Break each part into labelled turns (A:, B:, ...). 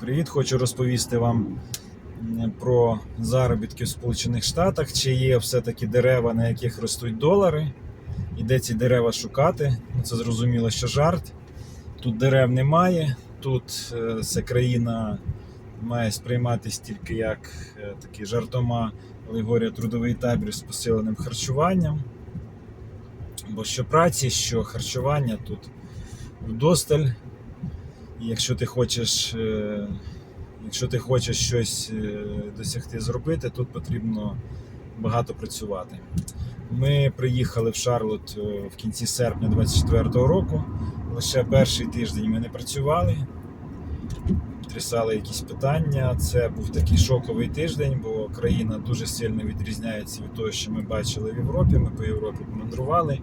A: Привіт, хочу розповісти вам про заробітки в Сполучених Штатах. Чи є все-таки дерева, на яких ростуть долари, і де ці дерева шукати. Ну, Це зрозуміло, що жарт. Тут дерев немає. Тут е, ця країна має сприйматися тільки як е, такий жартома алегорія трудовий табір з посиленим харчуванням. Бо що праці, що харчування тут вдосталь. Якщо ти хочеш, е, якщо ти хочеш щось е, досягти зробити, тут потрібно багато працювати. Ми приїхали в Шарлот е, в кінці серпня 24-го року. Лише перший тиждень ми не працювали, трясали якісь питання. Це був такий шоковий тиждень, бо країна дуже сильно відрізняється від того, що ми бачили в Європі. Ми по Європі мандрували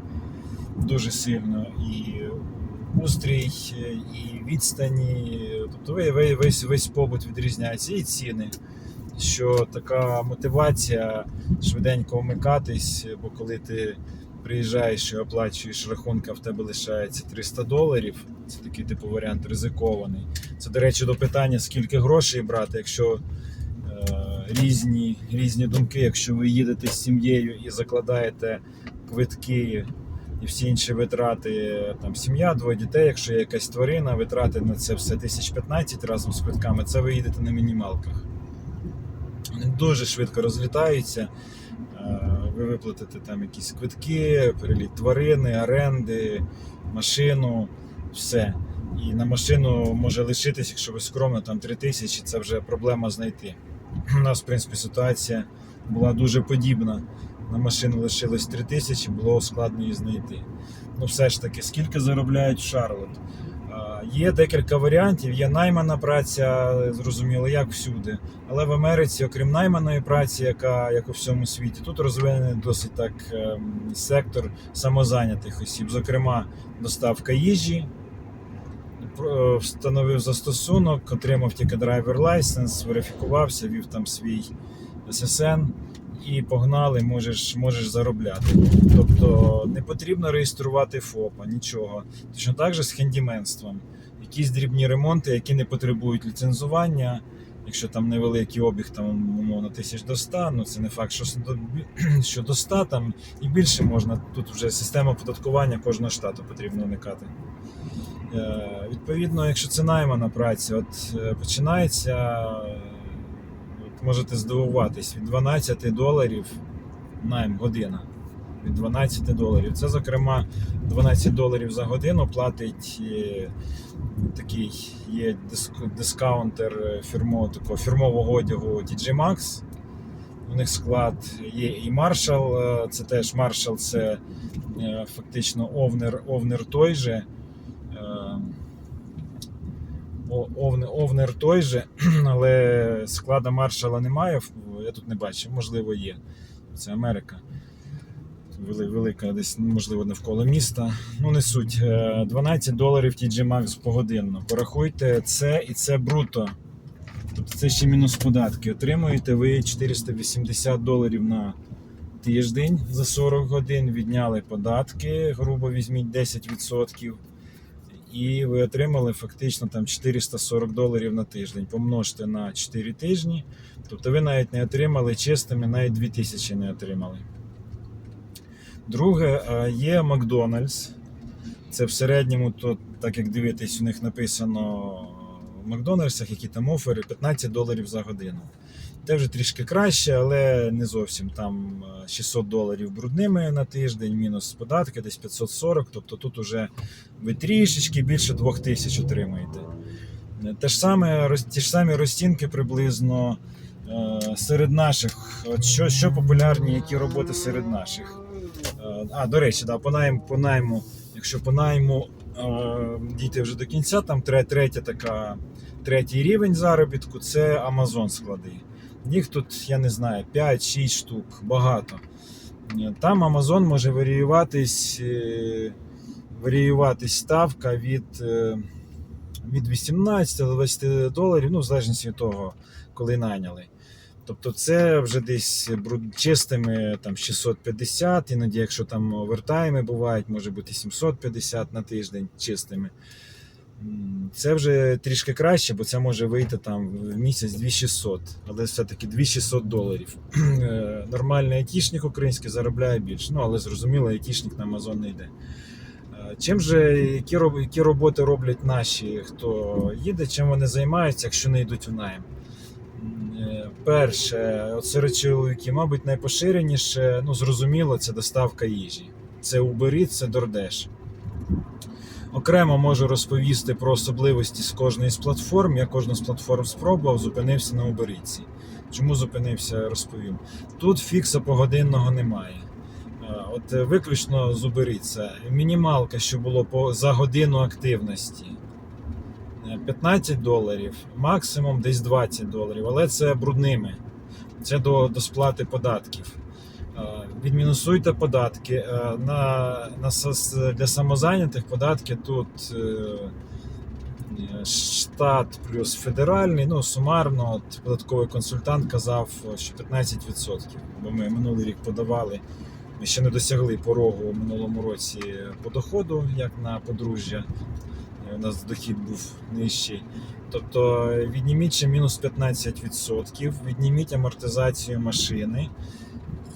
A: дуже сильно і устрій, і відстані. Тобто весь, весь побут відрізняється, і ціни. Що така мотивація швиденько вмикатись, бо коли ти приїжджаєш і оплачуєш рахунки, а в тебе лишається 300 доларів. Це такий типу варіант ризикований. Це, до речі, до питання, скільки грошей брати, якщо е, різні, різні думки, якщо ви їдете з сім'єю і закладаєте квитки і всі інші витрати, там сім'я, двоє дітей, якщо є якась тварина, витрати на це все 1015 разом з квитками, це ви їдете на мінімалках. Вони дуже швидко розлітаються. Е, Ви виплатите там якісь квитки, переліт тварини, оренди, машину, все. І на машину може лишитись, якщо ви скромно, там 3 тисячі, це вже проблема знайти. У нас, в принципі, ситуація була дуже подібна. На машину лишилось 3 тисячі, було складно її знайти. Ну, все ж таки, скільки заробляють Шарлот? Є декілька варіантів. Є наймана праця, зрозуміло, як всюди. Але в Америці, окрім найманої праці, яка як у всьому світі, тут розвинений досить так ем, сектор самозайнятих осіб, зокрема, доставка їжі. Встановив застосунок, отримав тільки драйвер лайсенс, верифікувався, вів там свій SSN і погнали, можеш, можеш заробляти. Тобто не потрібно реєструвати ФОПа, нічого. Точно так же з хендіменством. Якісь дрібні ремонти, які не потребують ліцензування. Якщо там невеликий обіг, там умовно тисяч до 100, ну це не факт, що до, що до 100 там і більше можна. Тут вже система оподаткування кожного штату потрібно уникати. Е, Відповідно, якщо це наймана праця, от е, починається, можете здивуватись, від 12 доларів найм година. Від 12 доларів. Це, зокрема, 12 доларів за годину платить е, такий є диск- дискаунтер е, фірмо, такого фірмового одягу TJ Maxx. У них склад є і Marshall, е, це теж Marshall, це фактично овнер, овнер той же. Е, Овнер, овнер той же, але склада маршала немає. Я тут не бачив, можливо, є. Це Америка. Велика, десь, можливо, навколо міста. Ну, не суть. Е, 12 доларів TG Max погодинно. Порахуйте це і це бруто. Тобто це ще мінус податки. Отримуєте ви 480 доларів на тиждень за 40 годин. Відняли податки, грубо візьміть 10%. І ви отримали фактично там 440 доларів на тиждень. Помножте на 4 тижні. Тобто ви навіть не отримали чистими, навіть 2000 не отримали. Друге, е, є Макдональдс. Це в середньому, то, так як дивитись, у них написано в Макдональдсах, які там офери, 15 доларів за годину. Це вже трішки краще, але не зовсім там е, 600 доларів брудними на тиждень, мінус податки, десь 540. Тобто тут уже ви трішечки більше 2000 отримаєте. Е, Те ж саме, ті ж самі розцінки приблизно е, серед наших. От що, що популярні, які роботи серед наших? Е, А, до речі, да, по найму, по найму, якщо по найму е, дійти вже до кінця, там тре- третя така, третій рівень заробітку це Amazon склади. Їх тут, я не знаю, 5-6 штук, багато. Там Amazon може варіюватись, е, варіюватись ставка від, е, від 18 до 20 доларів, ну, в залежності від того, коли найняли. Тобто це вже десь чистими там 650, іноді, якщо там овертайми бувають, може бути 750 на тиждень чистими. Це вже трішки краще, бо це може вийти там в місяць 2600, але все-таки 2600 доларів. Е, Нормальний айтішник український заробляє більше. Ну, але зрозуміло, айтішник на Амазон не йде. Е, Чим же які, які роботи роблять наші, хто їде, чим вони займаються, якщо не йдуть в найм? Е, Перше, от серед чоловіків, мабуть, найпоширеніше, ну зрозуміло, це доставка їжі. Це Uber Eats, це DoorDash. Окремо можу розповісти про особливості з кожної з платформ. Я кожну з платформ спробував, зупинився на Eats. Чому зупинився, розповім. Тут фікса погодинного немає. Е, От е, виключно з Uber Мінімалка, що було по, за годину активності. е, 15 доларів, максимум десь 20 доларів, але це брудними. Це до, до сплати податків. Е, Відмінусуйте податки. Е, На, на, для самозайнятих податки тут е, штат плюс федеральний. Ну, сумарно, от податковий консультант казав, що 15%. Бо ми минулий рік подавали. Ми ще не досягли порогу у минулому році по доходу, як на подружжя. У нас дохід був нижчий. Тобто відніміть ще мінус 15%, відніміть амортизацію машини.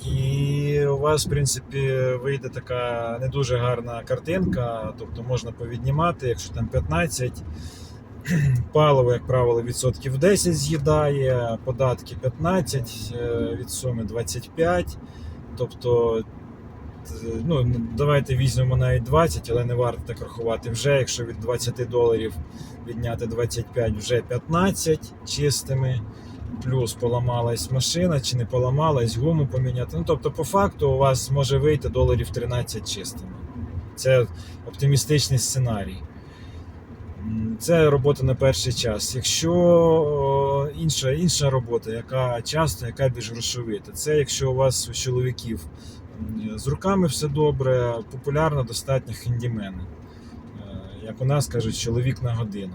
A: І у вас, в принципі, вийде така не дуже гарна картинка. Тобто можна повіднімати, якщо там 15, паливо, як правило, відсотків 10 з'їдає, податки 15, е, від суми 25. Тобто, ну, давайте візьмемо навіть 20, але не варто так рахувати вже. Якщо від 20 доларів відняти 25, вже 15 чистими плюс поламалась машина чи не поламалась, гуму поміняти. Ну, тобто, по факту, у вас може вийти доларів 13 чистими. Це оптимістичний сценарій. Це робота на перший час. Якщо інша, інша робота, яка часто, яка більш грошовита, це якщо у вас у чоловіків з руками все добре, популярно достатньо хендімени. Е, Як у нас кажуть, чоловік на годину.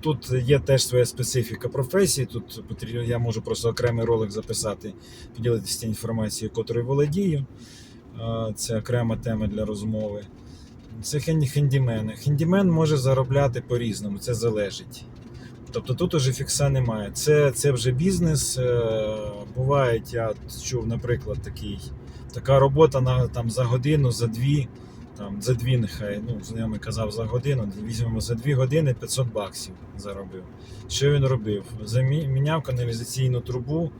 A: Тут є теж своя специфіка професії. Тут потрібно, я можу просто окремий ролик записати, поділитися цією інформацією, котрою володію. Це окрема тема для розмови. Це хен- хендімени. Хендімен може заробляти по-різному, це залежить. Тобто тут уже фікса немає. Це, це вже бізнес. Е, Буває, я чув, наприклад, такий, така робота на, там, за годину, за дві там за дві нехай, ну знайомий казав за годину, візьмемо за дві години 500 баксів заробив. Що він робив? Міняв каналізаційну трубу,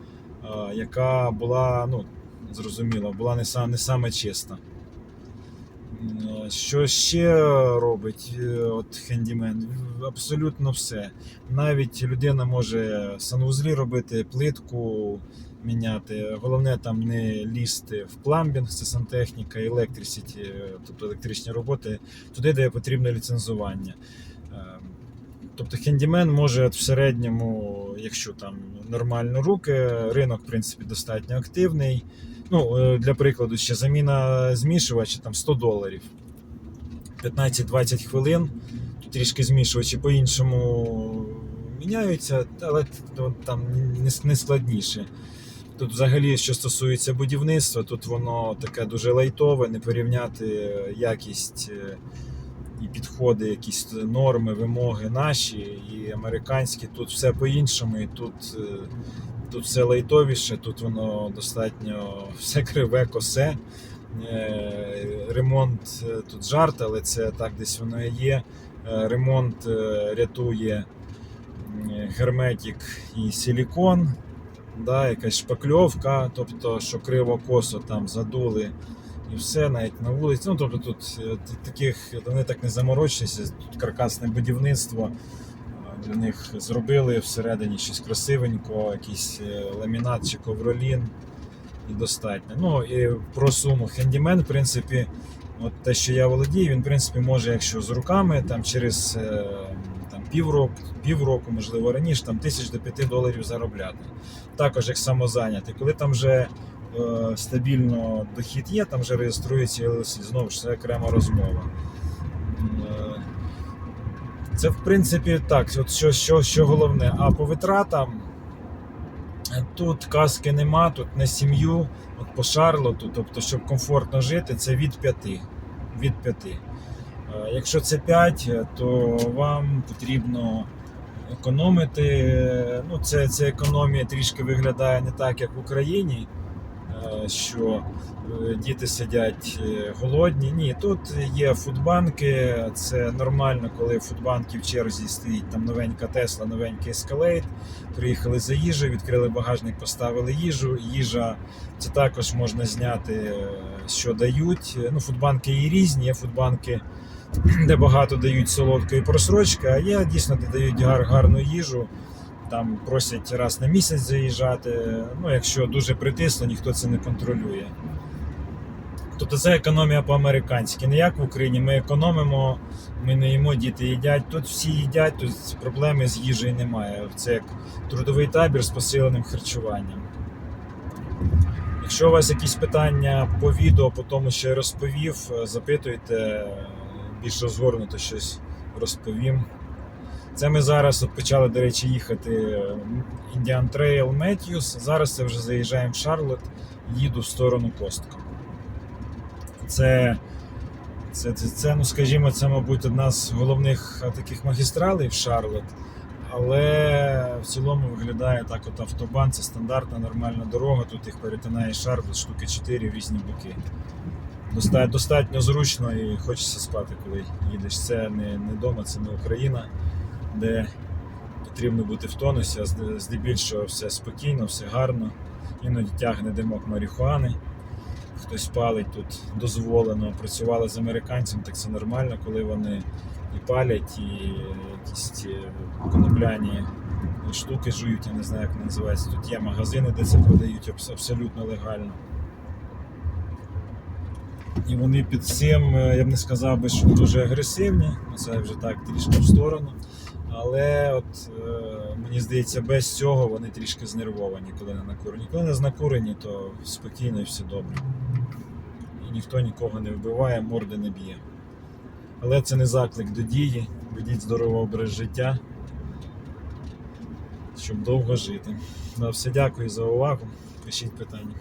A: яка була, ну, зрозуміло, була не, сам, не саме чиста. Що ще робить е, от хендімен? Абсолютно все. Навіть людина може санвузлі робити, плитку міняти. Головне там не лізти в пламбінг, це сантехніка, електрисіті, тобто електричні роботи, туди, де потрібне ліцензування. Е, Тобто хендімен може в середньому, якщо там нормально руки, ринок в принципі достатньо активний. Ну, е, для прикладу, ще заміна змішувача там 100 доларів. 15-20 хвилин. Трішки змішувачі по-іншому міняються, але ну, там не, складніше. Тут, взагалі, що стосується будівництва, тут воно таке дуже лайтове, не порівняти якість е, і підходи, якісь норми, вимоги наші і американські. Тут все по-іншому, і тут, е, тут все лайтовіше, тут воно достатньо все криве, косе. Е, Ремонт е, тут жарт, але це так десь воно і є. Е, Ремонт рятує герметик і силікон да, якась шпакльовка, тобто, що криво косо там задули і все, навіть на вулиці. Ну, тобто тут таких вони так не заморочуються, тут каркасне будівництво. Е, Для них зробили всередині щось красивенько, якийсь е, ламінат чи ковролін і достатньо. Ну і про суму. Хендімен, в принципі, от те, що я володію, він в принципі може, якщо з руками, там через е, там, півроку, півроку, можливо, раніше, там тисяч до п'яти доларів заробляти. Також як самозайнятий. Коли там вже е, стабільно дохід є, там вже реєструється LLC. Знову ж це окрема розмова. Е, Це в принципі так, от що, що, що головне. А по витратам е, тут каски нема, тут на сім'ю, от по Шарлоту, тобто, щоб комфортно жити, це від 5. Від 5. Е, Якщо це 5, то вам потрібно економити. Е, Ну, це, це економія трішки виглядає не так, як в Україні, е, що е, діти сидять е, голодні. Ні, тут є фудбанки. Це нормально, коли фудбанки в черзі стоїть там новенька Тесла, новенький Escalade. Приїхали за їжею, відкрили багажник, поставили їжу. Їжа це також можна зняти, е, що дають. Ну, фудбанки є різні, є фудбанки, де багато дають солодкої просрочки, а є дійсно, де дають гар, гарну їжу. Там просять раз на місяць заїжджати. Ну, якщо дуже притисло, ніхто це не контролює. Тобто це економія по-американськи. Не як в Україні. Ми економимо, ми не їмо, діти їдять. Тут всі їдять, тут проблеми з їжею немає. Це як трудовий табір з посиленим харчуванням. Якщо у вас якісь питання по відео, по тому, що я розповів, е, запитуйте, більш розгорнуто щось розповім. Це ми зараз от почали, до речі, їхати е, Indian Trail Matthews. Зараз це вже заїжджаємо в Шарлот, їду в сторону Костко. Це, це, це, це, ну скажімо, це, мабуть, одна з головних е, таких магістралей в Шарлот. Але в цілому виглядає так, от автобан, це стандартна нормальна дорога. Тут їх перетинає Шарлот, штуки 4 в різні боки. Достатньо зручно і хочеться спати, коли їдеш. Це не, не дома, це не Україна, де потрібно бути в тонусі, а здебільшого все спокійно, все гарно. Іноді тягне димок марихуани. Хтось палить тут дозволено. Працювали з американцем, так це нормально, коли вони і палять, і якісь ці конопляні штуки жують, я не знаю, як вони називаються. Тут є магазини, де це продають абсолютно легально. І вони під цим, е, я б не сказав би, що дуже агресивні, це вже так трішки в сторону. Але от е, мені здається, без цього вони трішки знервовані, коли не накурені. Коли не накурені, то спокійно і все добре. І ніхто нікого не вбиває, морди не б'є. Але це не заклик до дії. Ведіть здоровий образ життя, щоб довго жити. Ну, все, дякую за увагу. Пишіть питання.